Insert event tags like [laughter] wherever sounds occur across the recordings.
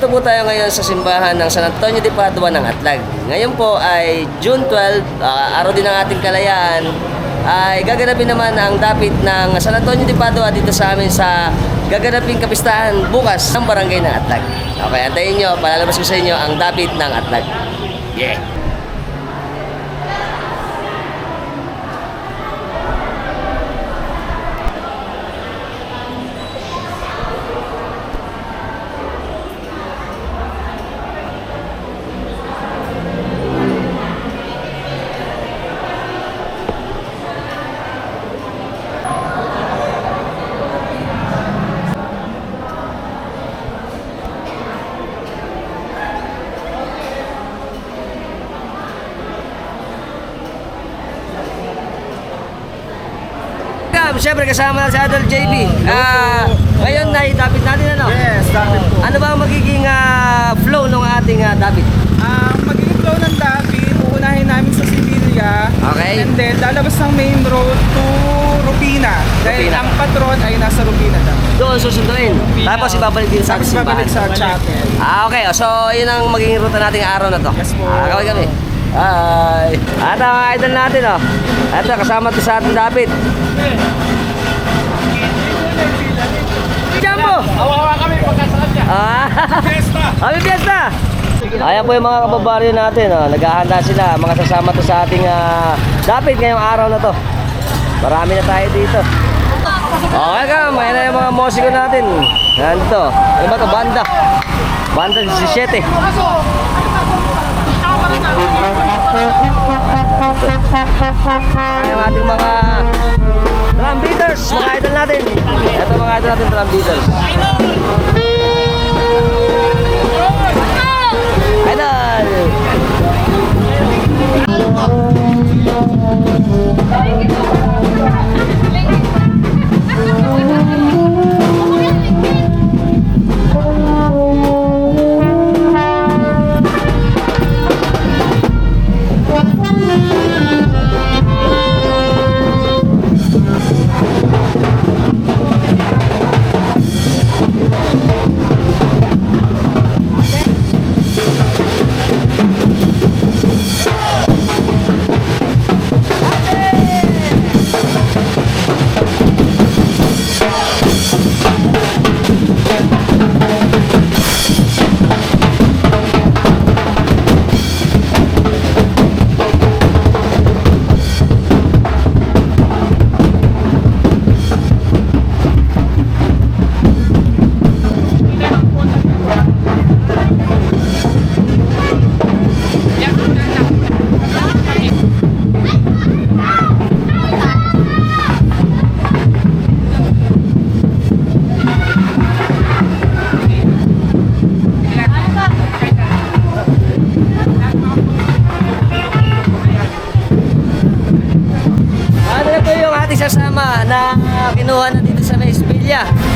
Dito po tayo ngayon sa simbahan ng San Antonio de Padua ng Atlag. Ngayon po ay June 12, ah, araw din ng ating kalayaan. Ay gaganapin naman ang dapit ng San Antonio de Padua dito sa amin sa gaganaping kapistahan bukas ng barangay ng Atlag. Okay, antayin nyo, palalabas ko sa inyo ang dapit ng Atlag. Yeah! Siyempre kasama na si Adol JB. Ah, ngayon na dapit natin ano? Yes, dapit po. Ano ba ang magiging ah, flow ng ating ah, dapit? Ang magiging flow ng dapit, uunahin namin sa Sibilia. Okay. And then, lalabas ng main road to Rupina. Dahil Rupina. ang patron ay nasa Rupina daw. Doon susunduin. Tapos ibabalik din sa Tapos ating simbahan. babalik sa chapel. Ah, okay. So, yun ang magiging ruta nating araw na to. Yes po. Ah, kaway kami. Hi! At ang idol natin, oh. Ito, kasama to sa ating dapit. Awawa kami pagkasakit niya. Ah! Fiesta! Happy Fiesta! Ayan po yung mga kababaryo natin. Oh. Naghahanda sila. Mga sasama to sa ating ah, dapit ngayong araw na to. Marami na tayo dito. Okay ka, may na yung mga musiko natin. Nandito. Ano ba to? Banda. Banda 17. Ayan yung ating mga drum beaters. Mga idol natin. Ito mga idol natin drum beaters. Idol! Ano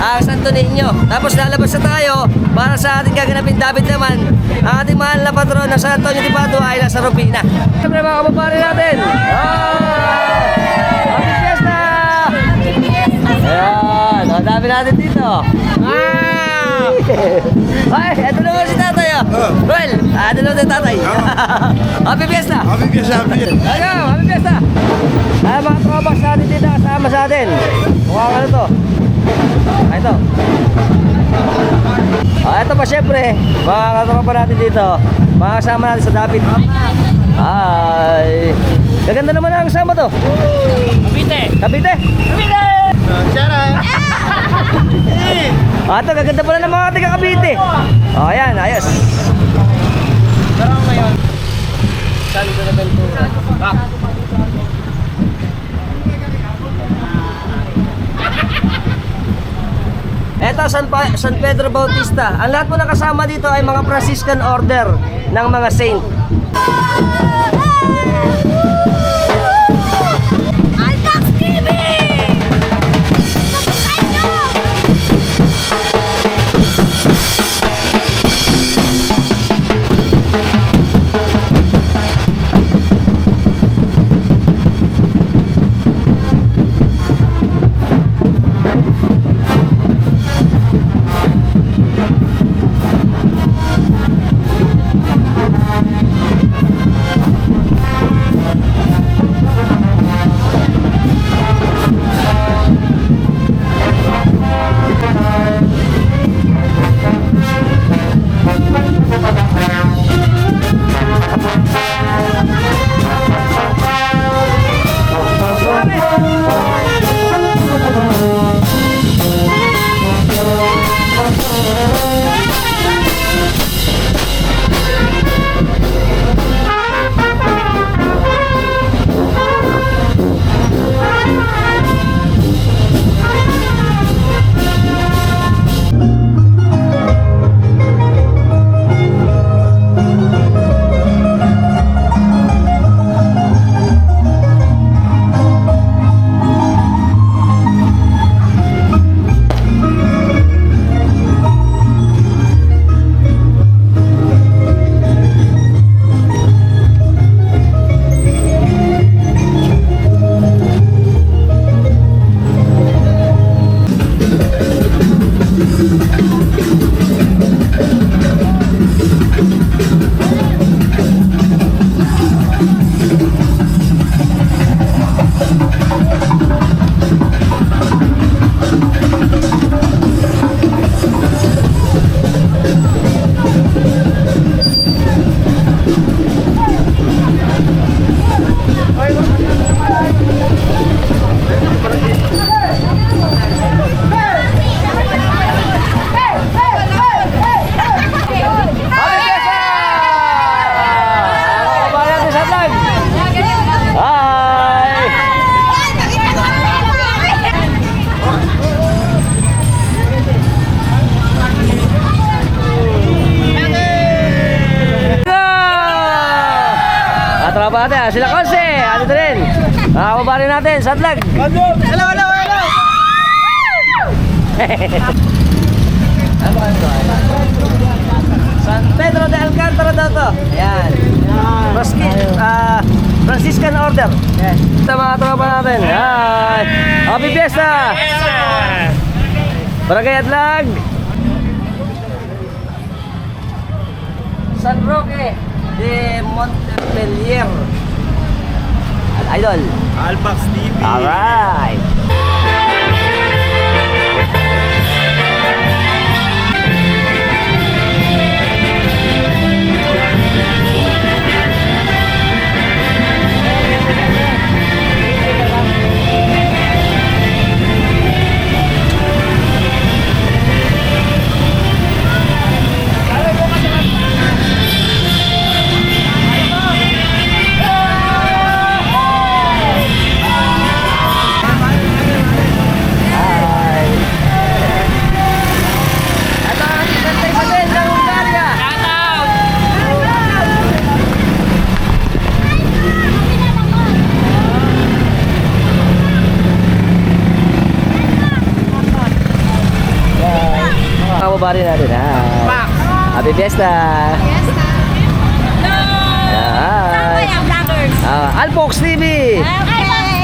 Ang Santo Niño. Tapos lalabas na tayo para sa ating gaganapin David naman. Ang ating mahal na patron ng San Antonio de Padua ay nasa Rupina. Siyempre mga kababari natin. Ah! Happy Fiesta! Ayan, ang dami natin dito. Ah! Ay, eto naman si tatay. Oh. Well, eto naman si tatay. Happy Fiesta! Happy Fiesta, Happy Fiesta. Ayaw, happy fiesta! Ay, mga tropas natin dito kasama sa atin. Mukha ano to? Ay, ito. Ah, ito pa syempre, mga katropa natin dito. Mga kasama natin sa David. Ay, gaganda naman ang kasama to. Kabite! Kabite! Kabite! [laughs] Ah, ito, gaganda pala ng mga taga Kabite. Oh, ayan, ayos. Pero ngayon, saan ito na Ventura? Ah. Eto, San, pa- San Pedro Bautista. Ang lahat po ng kasama dito ay mga Franciscan Order ng mga saint. Hi. Happy Fiesta! Barangay Atlag. San Roque de Montpellier. Idol. Alpax TV. Alright. Kababari natin ha. Happy Fiesta! Hi! ang vloggers. Ah, Alpox TV! Okay,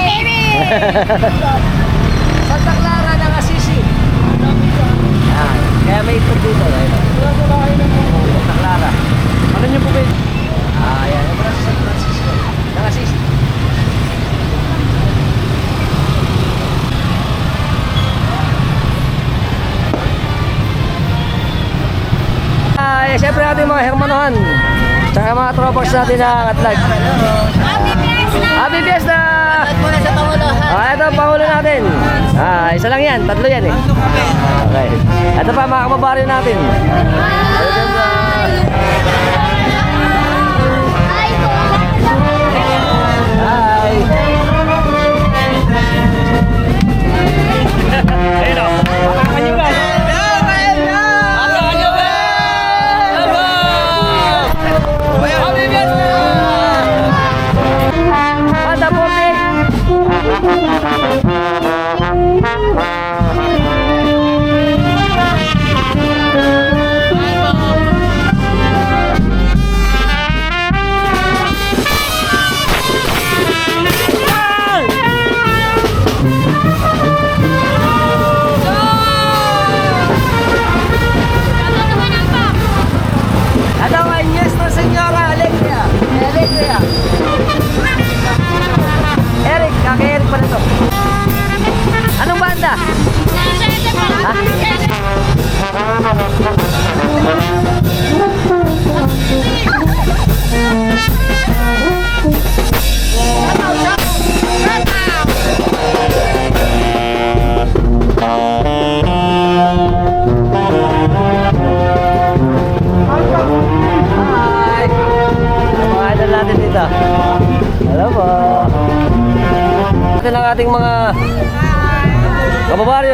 baby. [laughs] Santa Clara ng Assisi. Ah, kaya may ito dito. Ayun. Santa Clara. Ano niyo po ba? Eh, siyempre natin mga hermanohan. Tsaka mga tropers natin na atlag. Happy Fiesta. Ah, ito ang pangulo natin. Ah, isa lang yan. Tatlo yan eh. Okay. Ito pa mga kababaryo natin. Ganda? Hi!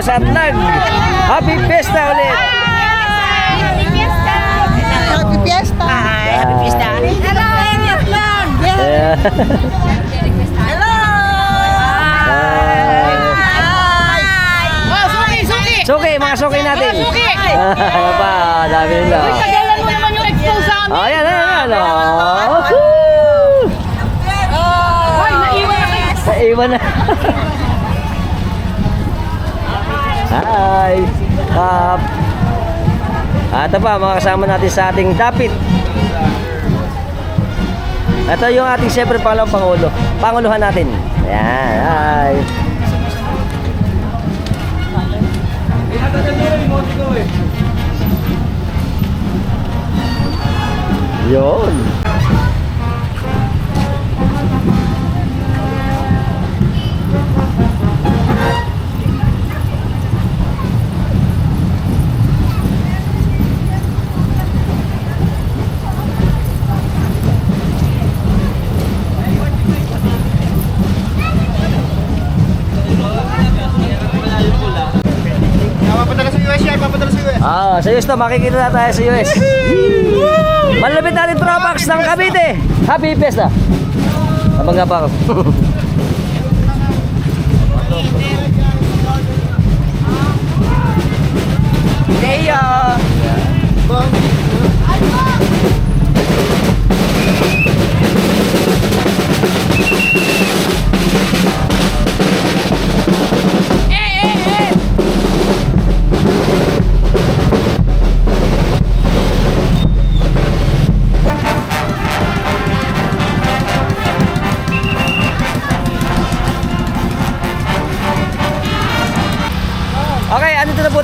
Kababaryo sa Atlag. Happy Fiesta ulit! Happy Fiesta. Happy Fiesta! Happy Fiesta! Hello. Hello. Oh, suki, suki! Suki, mga suki natin. Oh, suki! Ano pa, dami nila. Tagalan mo naman yung expose sa amin. Oh, yan, yan, yan. Oh. Hoy, naiwan na kayo. Naiwan na. Hi! Up! Ah, ito pa, mga kasama natin sa ating dapit. Ito yung ating siyempre pangalawang pangulo. Panguluhan natin. Ayan, hi! Yun. Sa US. Sa US to, makikita na tayo sa US. Malapit natin Tropax ng Cavite. Happy Fiesta! Abang nga pa ako. Leo! Okay,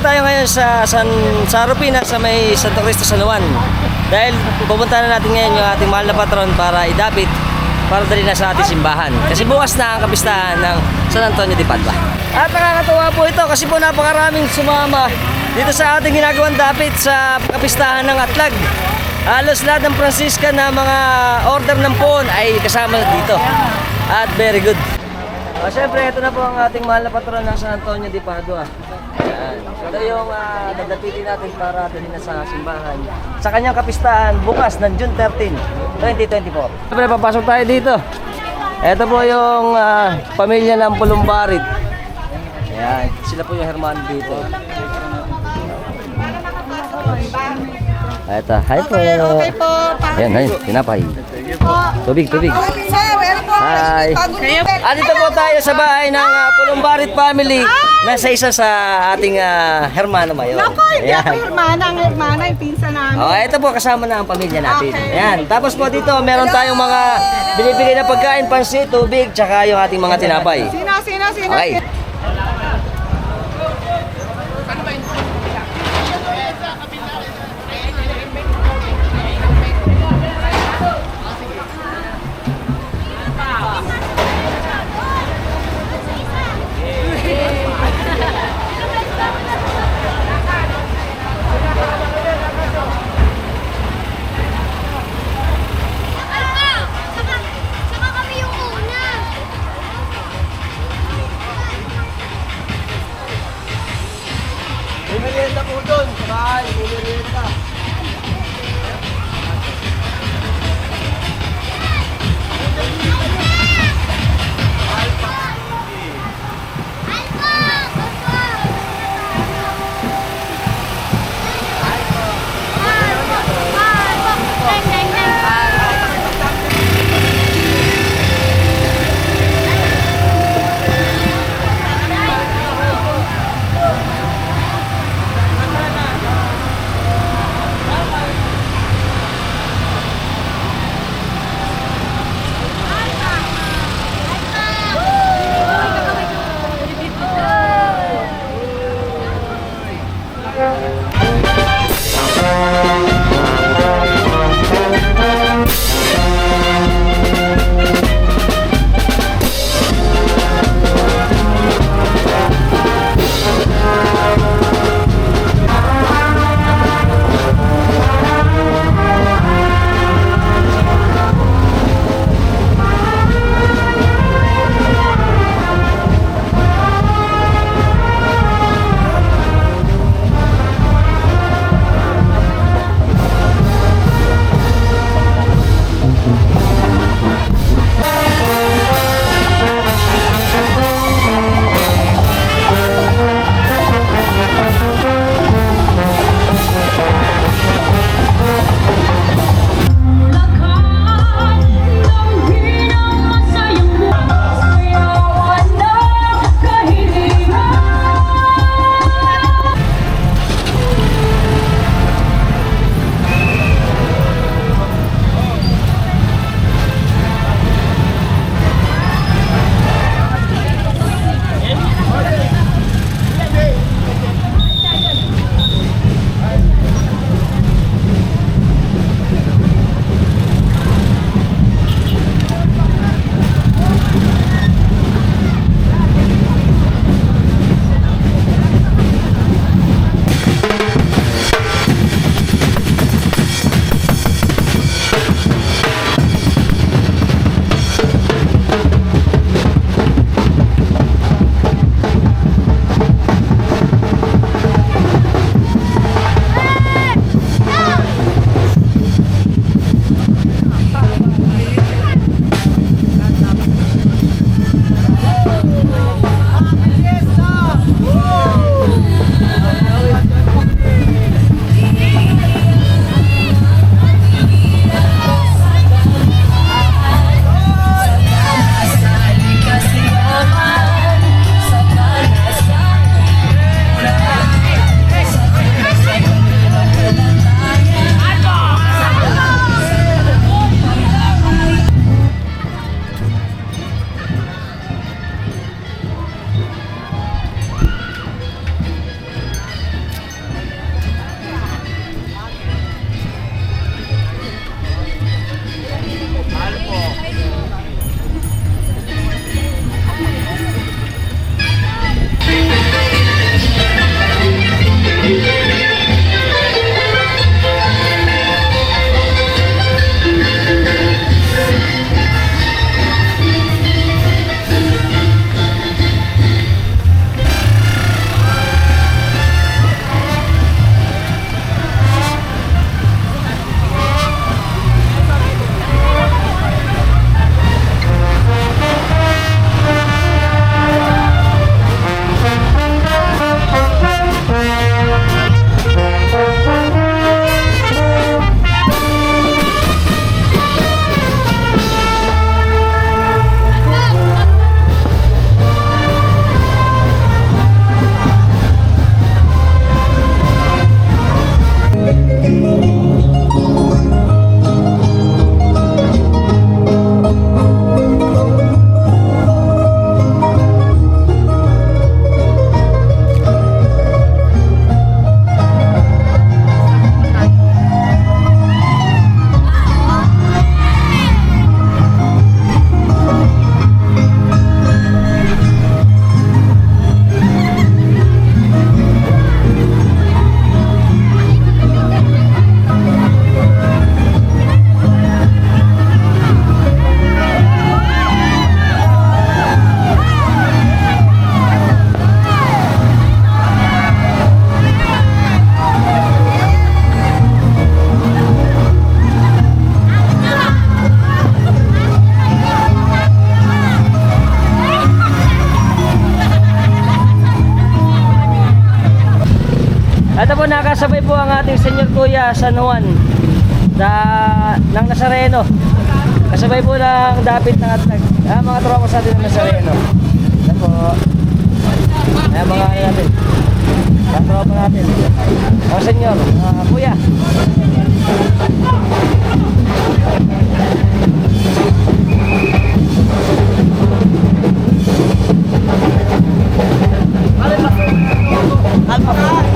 tayo ngayon sa San sa Rupina sa may Santo Cristo San Juan. Dahil pupunta na natin ngayon yung ating mahal na patron para idapit para dali na sa ating simbahan. Kasi bukas na ang kapistahan ng San Antonio de Padua. At nakakatuwa po ito kasi po napakaraming sumama dito sa ating ginagawang dapit sa kapistahan ng Atlag. Halos lahat ng Francisca na mga order ng phone ay kasama dito. At very good. O, syempre, ito na po ang ating mahal na patron ng San Antonio de Padua. Ayan. Ito yung uh, dadapitin natin para dali na sa simbahan. Sa kanyang kapistahan, bukas ng June 13, 2024. Siyempre, papasok tayo dito. Ito po yung ah, pamilya ng Pulumbarit. Ayan, sila po yung hermano dito. Ito, hi po. Okay po. Ayan, ay, tinapay. Tubig, tubig. Hi. Bago Ah, dito po tayo sa bahay ng uh, Pulumbarit family. Nasa isa sa ating ah, hermano mayor. Ako, hindi ako hermana. Ang hermana, yung pinsan namin. Oh, ito po kasama na ang pamilya natin. Okay. Ayan. Tapos po dito, meron tayong mga binibigay na pagkain, pansit, tubig, tsaka yung ating mga tinapay. Sino, sino, sino? Okay. Kuya San Juan sa, ng Nazareno. Kasabay po ng dapit ng atlag. Ah, mga tropa sa atin ng Nazareno. Ito po. Ayan mga ano natin. Mga tropa natin. Mga senyor, mga kuya. Mataas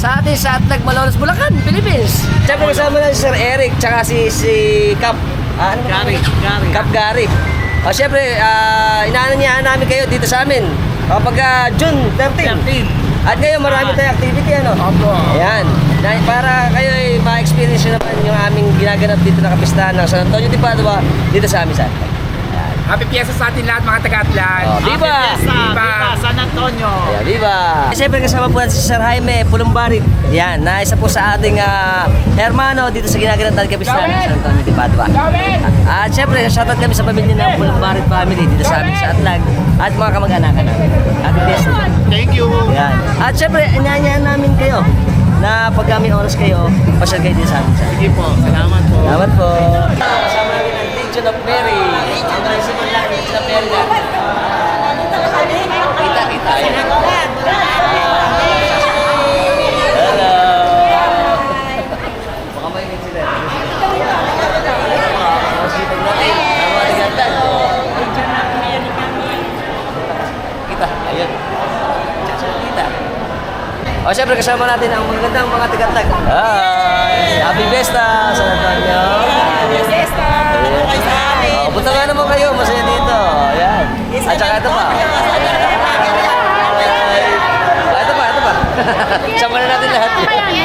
sa, atin sa Atlag Malolos, Bulacan, Philippines. Siyempre kasama na si Sir Eric tsaka si, si Cap. Ah, ano? Gary, Gary. Cap Gary. O siyempre, uh, inaanyahan namin kayo dito sa amin. Kapag ah, June 13. 13. At ngayon marami tayong activity ano? Opo. Ayan. Na, para kayo ay ma-experience nyo naman yung aming ginaganap dito na kapistahan ng San Antonio de Padua dito sa amin sa Atlag. Happy Fiesta sa atin lahat mga taga-Atlan. Oh, viva! Happy Fiesta! Viva! San Antonio! Ayan, viva! Siyempre kasama po natin si Sir Jaime Pulumbarit. Yan, na isa po sa ating ah, hermano dito sa ginagalang ng kapistahan ng San Antonio de Padua. At siyempre, shoutout kami sa pamilya ng Pulumbarit family dito sa amin sa Atlag at mga kamag-anakan namin. Happy Fiesta. Thank you! Yan. At siyempre, inanyahan namin kayo na pag kami oras kayo, pasyal kayo dito sa amin Sige po, salamat po. Salamat po. Legion of Mary. Ang principal lang, Legion of Mary. Kita, kita. Hello. Baka may tigantan. Kita, ayun. Kita. O, syempre kasama natin ang magandang mga tigatag. Hi! Happy Fiesta sa Antonio! Happy Fiesta! Oh, punta nga naman kayo, masaya dito. Ayan. At saka ito pa. Ay. Ah, ito pa, ito pa. Sama na natin lahat. Happy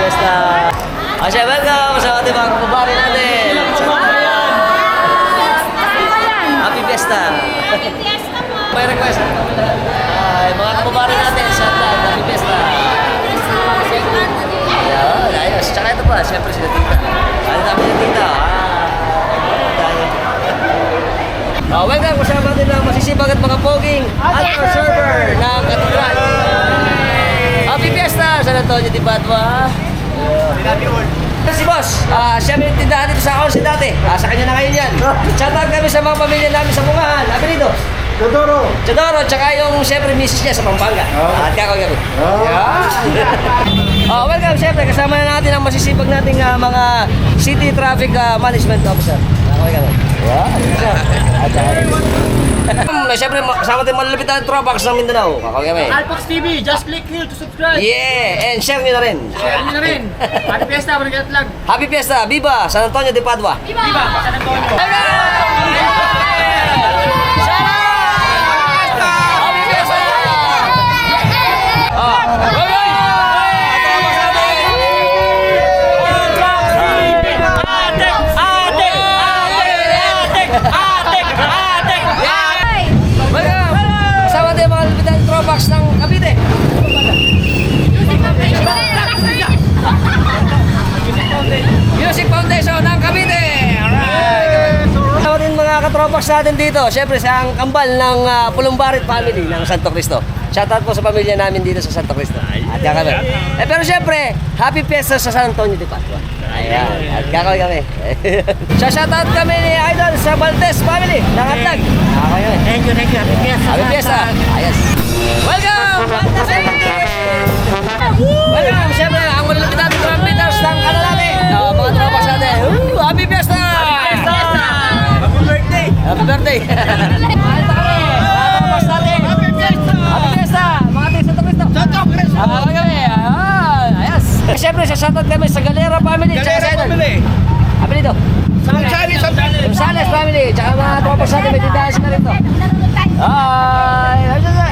Fiesta! O, siya, welcome sa ating mga kababari natin. Happy Fiesta! May request. Ay, mga kababari natin sa Atlag. Happy Fiesta! Ayan, ayos. Tsaka ito pa, siyempre sila tita. Ano namin yung tita? Ah, oh, welcome kasama natin ang masisipag at mga poging at mga server ng Katedral. Happy Fiesta! San Antonio de Padua. Si Boss, ah, siya may tindahan dito sa Aonsi dati. Ah, sa kanya na ngayon yan. [laughs] Shoutout kami sa mga pamilya namin sa Bungahan. Apelido. Totoro! Chodoro, tsaka yung siyempre misis niya sa Pampanga. At kakawin kami. Oh. [laughs] welcome siyempre. Kasama na natin ang masisipag nating ah, mga City Traffic ah, Management Officer. Yeah, At saka Um, Siyempre, ma- kasama tayo malulupit na Tropax ng Mindanao. Kakawin kami. Alpox TV, just click here to subscribe. Yeah! And share nyo na rin. Share nyo na rin. [laughs] Happy Fiesta, Barangay Atlag. Happy Fiesta! Viva! San Antonio de Padua! Viva! San Antonio. Happy Music Foundation ng Cavite! Alright! Kasama din mga katropax natin dito. Siyempre sa ang kambal ng uh, Pulumbarit family ng Santo Cristo. Shoutout po sa pamilya namin dito sa Santo Cristo. At kakami. Eh, pero siyempre, happy fiesta sa San Antonio de Padua. Ayan. At kakami kami. [laughs] sa shoutout kami ni Idol sa Valdez family ng Atlag. Kakami kami. Thank you, thank you. Happy Fiesta. Happy fiesta! Ayos! Welcome! [laughs] Welcome! Siyempre, ang malulapit Uh, mga tropas natin. Woo! Happy fiesta! Happy fiesta! Happy birthday! Happy birthday! Sa! Siyempre, sa shoutout kami sa Galera family. tsaka sa Idol. Happy dito. Gonzales family. Tsaka mga tropas natin. May tindahan sila rito. Hi!